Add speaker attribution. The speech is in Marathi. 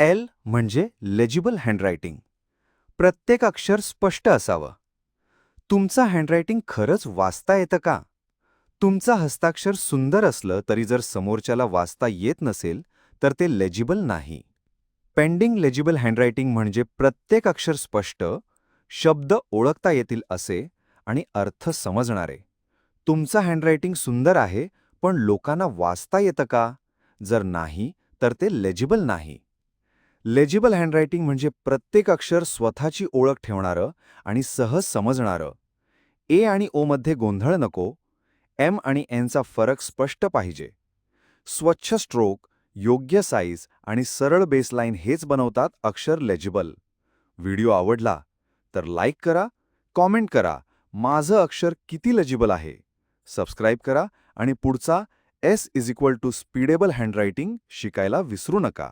Speaker 1: एल म्हणजे लेजिबल हँडरायटिंग प्रत्येक अक्षर स्पष्ट असावं. तुमचं हँडरायटिंग खरंच वाचता येतं का? तुमचं हस्ताक्षर सुंदर असलं तरी जर समोरच्याला वाचता येत नसेल तर ते लेजिबल नाही. पेंडिंग लेजिबल हँडरायटिंग म्हणजे प्रत्येक अक्षर स्पष्ट शब्द ओळखता येतील असे आणि अर्थ समजणारे. तुमचं हँडरायटिंग सुंदर आहे पण लोकांना वाचता येतं का? जर नाही तर ते लेजिबल नाही. लेजिबल हँडरायटिंग म्हणजे प्रत्येक अक्षर स्वतःची ओळख ठेवणारं आणि सहज समजणारं. ए आणि ओमध्ये गोंधळ नको एम आणि एनचा फरक स्पष्ट पाहिजे. स्वच्छ स्ट्रोक योग्य साईज आणि सरळ बेसलाईन हेच बनवतात अक्षर लेजिबल व्हिडिओ आवडला तर लाईक करा कॉमेंट करा माझं अक्षर किती लेजिबल आहे. सबस्क्राईब करा आणि पुढचा S is equal to speedable handwriting शिकायला विसरू नका.